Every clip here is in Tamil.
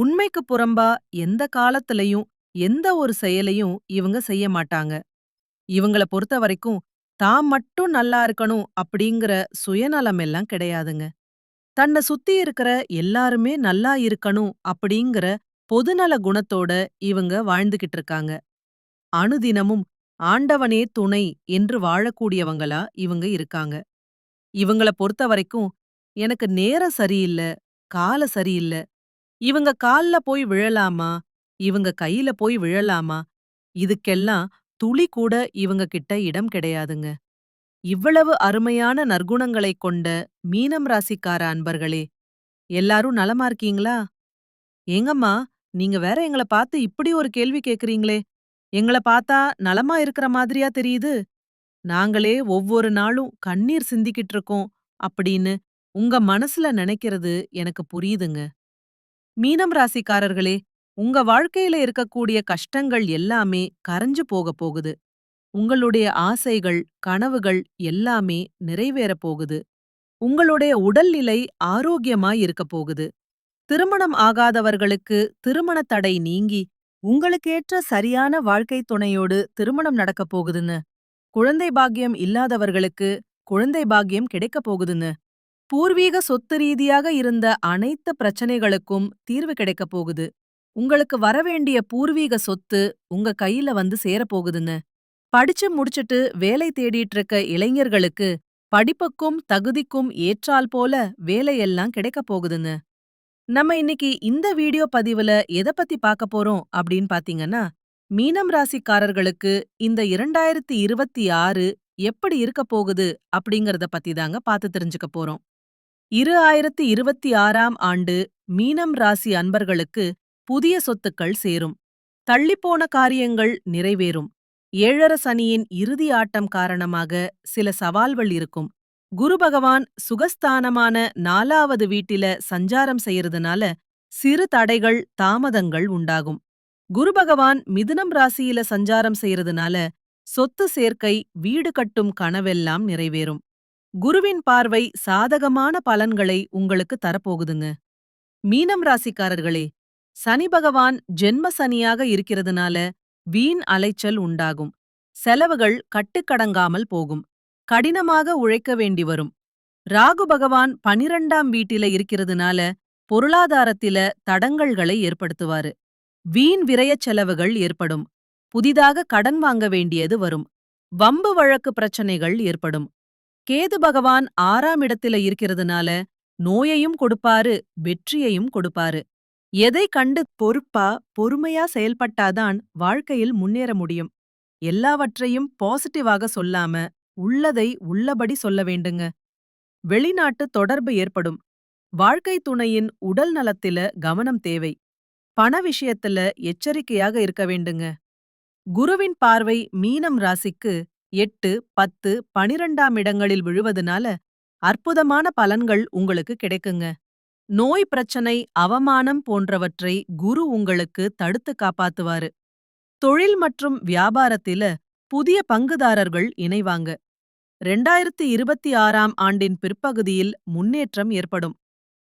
உண்மைக்கு புறம்பா எந்த காலத்திலையும் எந்த ஒரு செயலையும் இவங்க செய்ய மாட்டாங்க. இவங்கள பொறுத்த வரைக்கும் தான் மட்டும் நல்லா இருக்கணும் அப்படிங்கிற சுயநலம் எல்லாம் கிடையாதுங்க. தன்னை சுத்தி இருக்கிற எல்லாருமே நல்லா இருக்கணும் அப்படிங்கிற பொதுநல குணத்தோட இவங்க வாழ்ந்துகிட்டு இருக்காங்க. அனுதினமும் ஆண்டவனே துணை என்று வாழக்கூடியவங்களா இவங்க இருக்காங்க. இவங்கள பொறுத்த வரைக்கும் எனக்கு நேரம் சரியில்லை கால சரியில்ல இவங்க கால்ல போய் விழலாமா? இவங்க கையில போய் விழலாமா? இதுக்கெல்லாம் துளி கூட இவங்க கிட்ட இடம் கிடையாதுங்க. இவ்வளவு அருமையான நற்குணங்களைக் கொண்ட மீனம் ராசிக்கார அன்பர்களே எல்லாரும் நலமா இருக்கீங்களா? ஏங்கம்மா நீங்க வேற எங்கள பார்த்து இப்படி ஒரு கேள்வி கேக்குறீங்களே. எங்கள பார்த்தா நலமா இருக்கிற மாதிரியா தெரியுது. நாங்களே ஒவ்வொரு நாளும் கண்ணீர் சிந்திக்கிட்டு இருக்கோம் அப்படின்னு உங்க மனசுல நினைக்கிறது எனக்கு புரியுதுங்க. மீனம் ராசிக்காரர்களே உங்க வாழ்க்கையில இருக்கக்கூடிய கஷ்டங்கள் எல்லாமே கரைஞ்சு போக போகுது. உங்களுடைய ஆசைகள் கனவுகள் எல்லாமே நிறைவேறப் போகுது. உங்களுடைய உடல்நிலை ஆரோக்கியமாய் இருக்க போகுது. திருமணம் ஆகாதவர்களுக்கு திருமண தடை நீங்கி உங்களுக்கேற்ற சரியான வாழ்க்கை துணையோடு திருமணம் நடக்கப் போகுதுன்னு குழந்தை பாக்கியம் இல்லாதவர்களுக்கு குழந்தை பாக்கியம் கிடைக்கப் போகுதுன்னு பூர்வீக சொத்து ரீதியாக இருந்த அனைத்து பிரச்சனைகளுக்கும் தீர்வு கிடைக்கப் போகுது. உங்களுக்கு வரவேண்டிய பூர்வீக சொத்து உங்க கையில வந்து சேரப்போகுதுன்னு. படிச்சு முடிச்சிட்டு வேலை தேடிட்டு இருக்க இளைஞர்களுக்கு படிப்புக்கும் தகுதிக்கும் ஏற்றால் போல வேலையெல்லாம் கிடைக்கப் போகுதுன்னு. நம்ம இன்னைக்கு இந்த வீடியோ பதிவுல எதை பத்தி பார்க்க போறோம் அப்படின்னு பாத்தீங்கன்னா மீனம் ராசிக்காரர்களுக்கு இந்த இரண்டாயிரத்தி இருபத்தி ஆறு எப்படி இருக்க போகுது அப்படிங்கறத பத்தி தாங்க பார்த்து தெரிஞ்சுக்க போறோம். இரு ஆயிரத்தி இருபத்தி ஆறாம் ஆண்டு மீனம் ராசி அன்பர்களுக்கு புதிய சொத்துக்கள் சேரும். தள்ளிப்போன காரியங்கள் நிறைவேறும். ஏழர சனியின் இறுதி ஆட்டம் காரணமாக சில சவால்கள் இருக்கும். குரு பகவான் சுகஸ்தானமான நாலாவது வீட்டில சஞ்சாரம் செய்யறதுனால சிறு தடைகள் தாமதங்கள் உண்டாகும். குரு பகவான் மிதுனம் ராசியில சஞ்சாரம் செய்யறதுனால சொத்து சேர்க்கை வீடு கட்டும் கனவெல்லாம் நிறைவேறும். குருவின் பார்வை சாதகமான பலன்களை உங்களுக்கு தரப்போகுதுங்க. மீனம் ராசிக்காரர்களே சனி பகவான் ஜென்ம சனியாக இருக்கிறதுனால வீண் அலைச்சல் உண்டாகும். செலவுகள் கட்டுக்கடங்காமல் போகும். கடினமாக உழைக்க வேண்டி வரும். ராகு பகவான் பனிரெண்டாம் வீட்டில இருக்கிறதுனால பொருளாதாரத்தில தடங்கல்களை ஏற்படுத்துவாரு. வீண் விரயச் செலவுகள் ஏற்படும். புதிதாக கடன் வாங்க வேண்டியது வரும். வம்பு வழக்கு பிரச்சனைகள் ஏற்படும். கேது பகவான் ஆறாம் இடத்தில இருக்கிறதுனால நோயையும் கொடுப்பாரு வெற்றியையும் கொடுப்பாரு. எதை கண்டு பொறுப்பா பொறுமையா செயல்பட்டாதான் வாழ்க்கையில் முன்னேற முடியும். எல்லாவற்றையும் பாசிட்டிவாக சொல்லாம உள்ளதை உள்ளபடி சொல்ல வேண்டுங்க. வெளிநாட்டு தொடர்பு ஏற்படும். வாழ்க்கை துணையின் உடல் நலத்தில கவனம் தேவை. பண விஷயத்துல எச்சரிக்கையாக இருக்க வேண்டுங்க. குருவின் பார்வை மீனம் ராசிக்கு எட்டு பத்து பனிரெண்டாம் இடங்களில் விழுவதுனால அற்புதமான பலன்கள் உங்களுக்கு கிடைக்குங்க. நோய் பிரச்சனை அவமானம் போன்றவற்றை குரு உங்களுக்கு தடுத்து காப்பாத்துவாரு. தொழில் மற்றும் வியாபாரத்தில புதிய பங்குதாரர்கள் இணைவாங்க. ரெண்டாயிரத்தி இருபத்தி ஆறாம் ஆண்டின் பிற்பகுதியில் முன்னேற்றம் ஏற்படும்.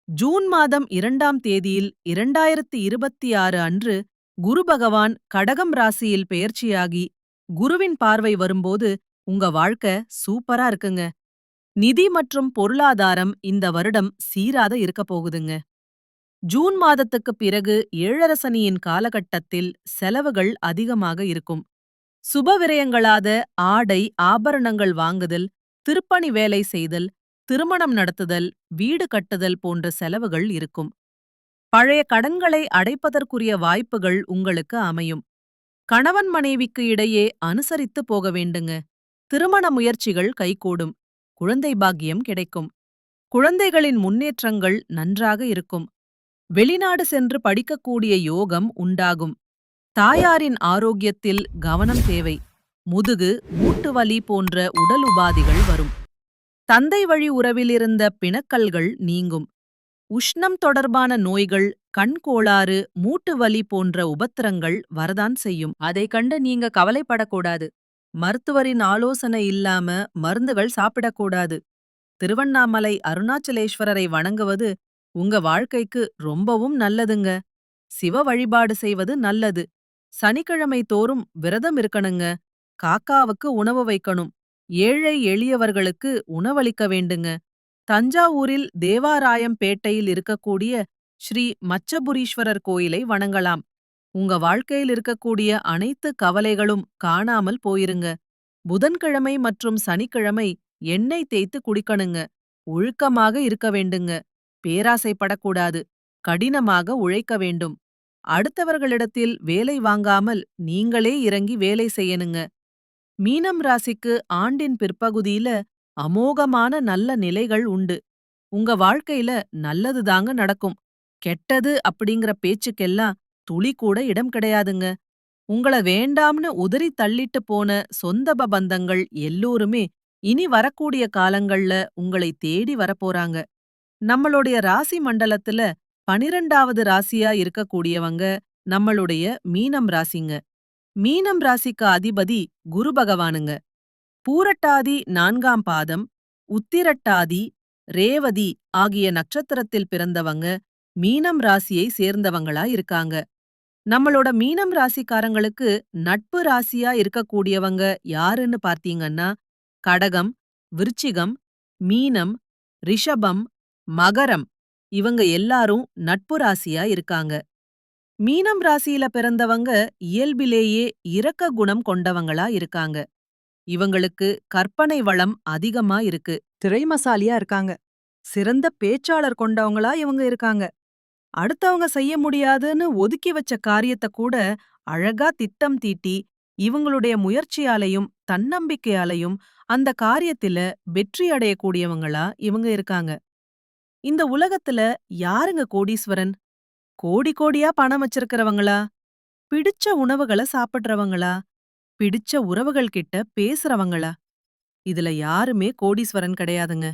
ஜூன் மாதம் இரண்டாம் தேதியில் இரண்டாயிரத்தி இருபத்தி ஆறு அன்று குரு பகவான் கடகம் ராசியில் பெயர்ச்சியாகி குருவின் பார்வை வரும்போது உங்க வாழ்க்கை சூப்பரா இருக்குங்க. நிதி மற்றும் பொருளாதாரம் இந்த வருடம் சீராத இருக்க போகுதுங்க. ஜூன் மாதத்துக்குப் பிறகு ஏழரசனியின் காலகட்டத்தில் செலவுகள் அதிகமாக இருக்கும். சுப விரயங்களாத ஆடை ஆபரணங்கள் வாங்குதல் திருப்பணி வேலை செய்தல் திருமணம் நடத்துதல் வீடு கட்டுதல் போன்ற செலவுகள் இருக்கும். பழைய கடன்களை அடைப்பதற்குரிய வாய்ப்புகள் உங்களுக்கு அமையும். கணவன் மனைவிக்கு இடையே அனுசரித்து போக வேண்டுங்க. திருமண முயற்சிகள் கைகூடும். குழந்தை பாக்கியம் கிடைக்கும். குழந்தைகளின் முன்னேற்றங்கள் நன்றாக இருக்கும். வெளிநாடு சென்று படிக்கக்கூடிய யோகம் உண்டாகும். தாயாரின் ஆரோக்கியத்தில் கவனம் தேவை. முதுகு மூட்டு வலி போன்ற உடல் உபாதிகள் வரும். தந்தை வழி உறவிலிருந்த பிணக்கல்கள் நீங்கும். உஷ்ணம் தொடர்பான நோய்கள் கண் கோளாறு மூட்டு வலி போன்ற உபத்திரங்கள் வரதான் செய்யும். அதை கண்டு நீங்க கவலைப்படக்கூடாது. மருத்துவரின் ஆலோசனை இல்லாம மருந்துகள் சாப்பிடக்கூடாது. திருவண்ணாமலை அருணாச்சலேஸ்வரரை வணங்குவது உங்க வாழ்க்கைக்கு ரொம்பவும் நல்லதுங்க. சிவ வழிபாடு செய்வது நல்லது. சனிக்கிழமை தோறும் விரதம் இருக்கணுங்க. காக்காவுக்கு உணவு வைக்கணும். ஏழை எளியவர்களுக்கு உணவளிக்க வேண்டுங்க. தஞ்சாவூரில் தேவாராயம்பேட்டையில் இருக்கக்கூடிய ஸ்ரீ மச்சபுரீஸ்வரர் கோயிலை வணங்கலாம். உங்க வாழ்க்கையில் இருக்கக்கூடிய அனைத்து கவலைகளும் காணாமல் போயிருங்க. புதன்கிழமை மற்றும் சனிக்கிழமை எண்ணெய் தேய்த்து குடிக்கணுங்க. ஒழுக்கமாக இருக்க வேண்டுங்க. பேராசைப்படக்கூடாது. கடினமாக உழைக்க வேண்டும். அடுத்தவர்களிடத்தில் வேலை வாங்காமல் நீங்களே இறங்கி வேலை செய்யணுங்க. மீனம் ராசிக்கு ஆண்டின் பிற்பகுதியில அமோகமான நல்ல நிலைகள் உண்டு. உங்க வாழ்க்கையில நல்லதுதாங்க நடக்கும். கெட்டது அப்படிங்கிற பேச்சுக்கெல்லாம் துளி கூட இடம் கிடையாதுங்க. உங்கள வேண்டாம்னு உதறி தள்ளிட்டு போன சொந்த பந்தங்கள் எல்லோருமே இனி வரக்கூடிய காலங்கள்ல உங்களை தேடி வரப்போறாங்க. நம்மளுடைய ராசி மண்டலத்துல பனிரெண்டாவது ராசியா இருக்கக்கூடியவங்க நம்மளுடைய மீனம் ராசிங்க. மீனம் ராசிக்கு அதிபதி குரு பகவானுங்க. பூரட்டாதி நான்காம் பாதம் உத்திரட்டாதி ரேவதி ஆகிய நட்சத்திரத்தில் பிறந்தவங்க மீனம் ராசியை சேர்ந்தவங்களா இருக்காங்க. நம்மளோட மீனம் ராசிக்காரங்களுக்கு நட்பு ராசியா இருக்கக்கூடியவங்க யாருன்னு பார்த்தீங்கன்னா கடகம் விருச்சிகம் மீனம் ரிஷபம் மகரம் இவங்க எல்லாரும் நட்பு ராசியா இருக்காங்க. மீனம் ராசியில பிறந்தவங்க இயல்பிலேயே இரக்க குணம் கொண்டவங்களா இருக்காங்க. இவங்களுக்கு கற்பனை வளம் அதிகமா இருக்கு. திரைமசாலியா இருக்காங்க. சிறந்த பேச்சாளர் கொண்டவங்களா இவங்க இருக்காங்க. அடுத்தவங்க செய்ய முடியாதுன்னு ஒதுக்கி வச்ச காரியத்த கூட அழகா திட்டம் தீட்டி இவங்களுடைய முயற்சியாலையும் தன்னம்பிக்கையாலையும் அந்த காரியத்தில வெற்றி அடையக்கூடியவங்களா இவங்க இருக்காங்க. இந்த உலகத்துல யாருங்க கோடீஸ்வரன்? கோடி கோடியா பணம் வச்சிருக்கிறவங்களா? பிடிச்ச உணவுகளை சாப்பிடுறவங்களா? பிடிச்ச உறவுகள் கிட்ட பேசுறவங்களா? இதுல யாருமே கோடீஸ்வரன் கிடையாதுங்க.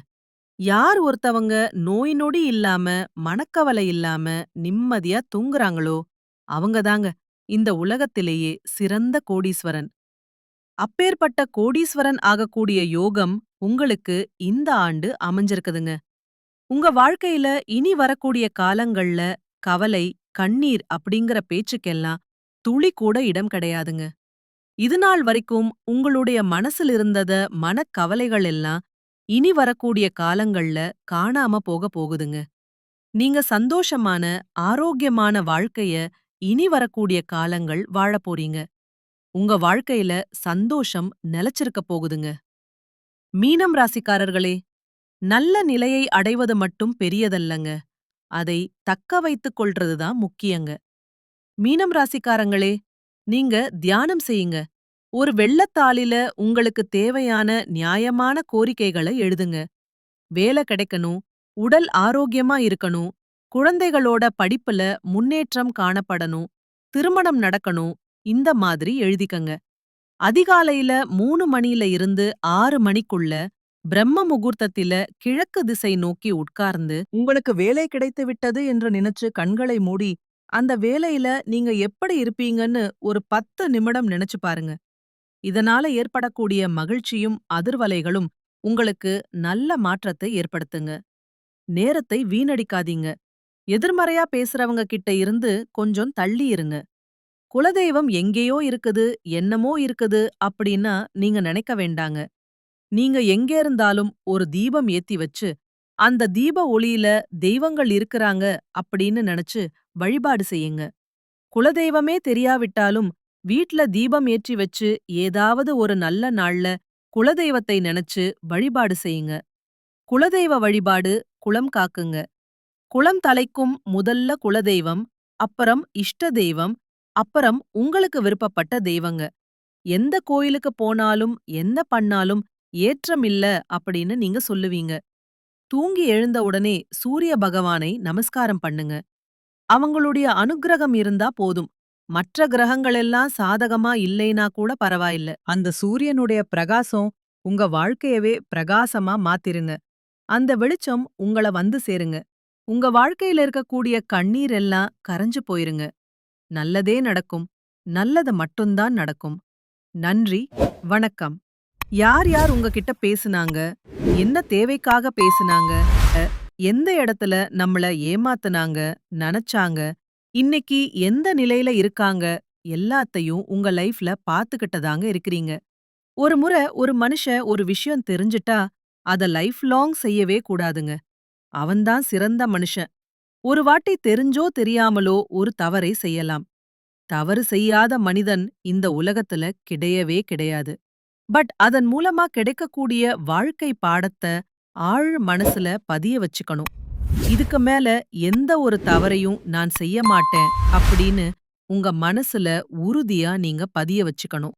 யார் ஒருத்தவங்க நோய் நொடி இல்லாம மனக்கவலை இல்லாம நிம்மதியா தூங்குறாங்களோ அவங்கதாங்க இந்த உலகத்திலேயே சிறந்த கோடீஸ்வரன். அப்பேற்பட்ட கோடீஸ்வரன் ஆகக்கூடிய யோகம் உங்களுக்கு இந்த ஆண்டு அமைஞ்சிருக்குதுங்க. உங்க வாழ்க்கையில இனி வரக்கூடிய காலங்கள்ல கவலை கண்ணீர் அப்படிங்கிற பேச்சுக்கெல்லாம் துளி கூட இடம் கிடையாதுங்க. இதுநாள் வரைக்கும் உங்களுடைய மனசில் இருந்தத மனக்கவலைகள் எல்லாம் இனி வரக்கூடிய காலங்கள்ல காணாம போக போகுதுங்க. நீங்க சந்தோஷமான ஆரோக்கியமான வாழ்க்கைய இனி வரக்கூடிய காலங்கள் வாழப் போறீங்க. உங்க வாழ்க்கையில சந்தோஷம் நிலைச்சிருக்க போகுதுங்க. மீனம் ராசிக்காரர்களே நல்ல நிலையை அடைவது மட்டும் பெரியதல்லங்க. அதை தக்க வைத்துக் கொள்றதுதான் முக்கியங்க. மீனம் ராசிக்காரங்களே நீங்க தியானம் செய்யுங்க. ஒரு வெள்ளத்தாளில உங்களுக்கு தேவையான நியாயமான கோரிக்கைகளை எழுதுங்க. வேலை கிடைக்கணும் உடல் ஆரோக்கியமா இருக்கணும் குழந்தைகளோட படிப்புல முன்னேற்றம் காணப்படணும் திருமணம் நடக்கணும் இந்த மாதிரி எழுதிக்கங்க. அதிகாலையில மூணு மணியில இருந்து ஆறு மணிக்குள்ள பிரம்ம முகூர்த்தத்தில கிழக்கு திசை நோக்கி உட்கார்ந்து உங்களுக்கு வேலை கிடைத்து விட்டது என்று நினைச்சு கண்களை மூடி அந்த வேலையில நீங்க எப்படி இருப்பீங்கன்னு ஒரு பத்து நிமிடம் நினைச்சு பாருங்க. இதனால ஏற்படக்கூடிய மகிழ்ச்சியும் அதிர்வலைகளும் உங்களுக்கு நல்ல மாற்றத்தை ஏற்படுத்துங்க. நேரத்தை வீணடிக்காதீங்க. எதிர்மறையா பேசுறவங்க கிட்ட இருந்து கொஞ்சம் தள்ளி இருங்க குலதெய்வம் எங்கேயோ இருக்குது என்னமோ இருக்குது அப்படின்னா நீங்க நினைக்க வேண்டாங்க. நீங்க எங்கே இருந்தாலும் ஒரு தீபம் ஏத்தி வச்சு அந்த தீப ஒளியில தெய்வங்கள் இருக்கிறாங்க அப்படின்னு நினைச்சு வழிபாடு செய்யுங்க. குலதெய்வமே தெரியாவிட்டாலும் வீட்ல தீபம் ஏற்றி வச்சு ஏதாவது ஒரு நல்ல நாள்ல குலதெய்வத்தை நினைச்சு வழிபாடு செய்யுங்க. குலதெய்வ வழிபாடு குளம் காக்குங்க. குளம் தலைக்கும் முதல்ல குலதெய்வம் அப்புறம் இஷ்ட தெய்வம் அப்புறம் உங்களுக்கு விருப்பப்பட்ட தெய்வங்க. எந்த கோயிலுக்கு போனாலும் எந்த பண்ணாலும் ஏற்றம் இல்ல அப்படின்னு நீங்க சொல்லுவீங்க. தூங்கி எழுந்த உடனே சூரிய பகவானை நமஸ்காரம் பண்ணுங்க. அவங்களுடைய அனுக்கிரகம் இருந்தா போதும். மற்ற கிரகங்களெல்லாம் சாதகமா இல்லைனா கூட பரவாயில்ல. அந்த சூரியனுடைய பிரகாசம் உங்க வாழ்க்கையவே பிரகாசமா மாத்திருங்க. அந்த வெளிச்சம் உங்கள வந்து சேருங்க. உங்க வாழ்க்கையில இருக்கக்கூடிய கண்ணீர் எல்லாம் கரைஞ்சு போயிருங்க. நல்லதே நடக்கும். நல்லது மட்டும்தான் நடக்கும். நன்றி. வணக்கம். யார் யார் உங்ககிட்ட பேசுனாங்க? என்ன தேவைக்காக பேசுனாங்க? எந்த இடத்துல நம்மள ஏமாத்துனாங்க? நினைச்சாங்க? இன்னைக்கு எந்த நிலையில இருக்காங்க? எல்லாத்தையும் உங்க லைஃப்ல பாத்துக்கிட்டதாங்க இருக்கிறீங்க. ஒரு முறை ஒரு மனுஷன் ஒரு விஷயம் தெரிஞ்சிட்டா அத லைஃப் லாங் செய்யவே கூடாதுங்க. அவன்தான் சிறந்த மனுஷன். ஒரு வாட்டி தெரிஞ்சோ தெரியாமலோ ஒரு தவறை செய்யலாம். தவறு செய்யாத மனிதன் இந்த உலகத்துல கிடையவே கிடையாது. பட் அதன் மூலமா கிடைக்கக்கூடிய வாழ்க்கை பாடத்தை ஆழ் மனசுல பதிய வச்சுக்கணும். இதுக்கு மேல எந்த ஒரு தவறையும் நான் செய்ய மாட்டேன் அப்படின்னு உங்க மனசுல உறுதியா நீங்க பதிய வச்சுக்கணும்.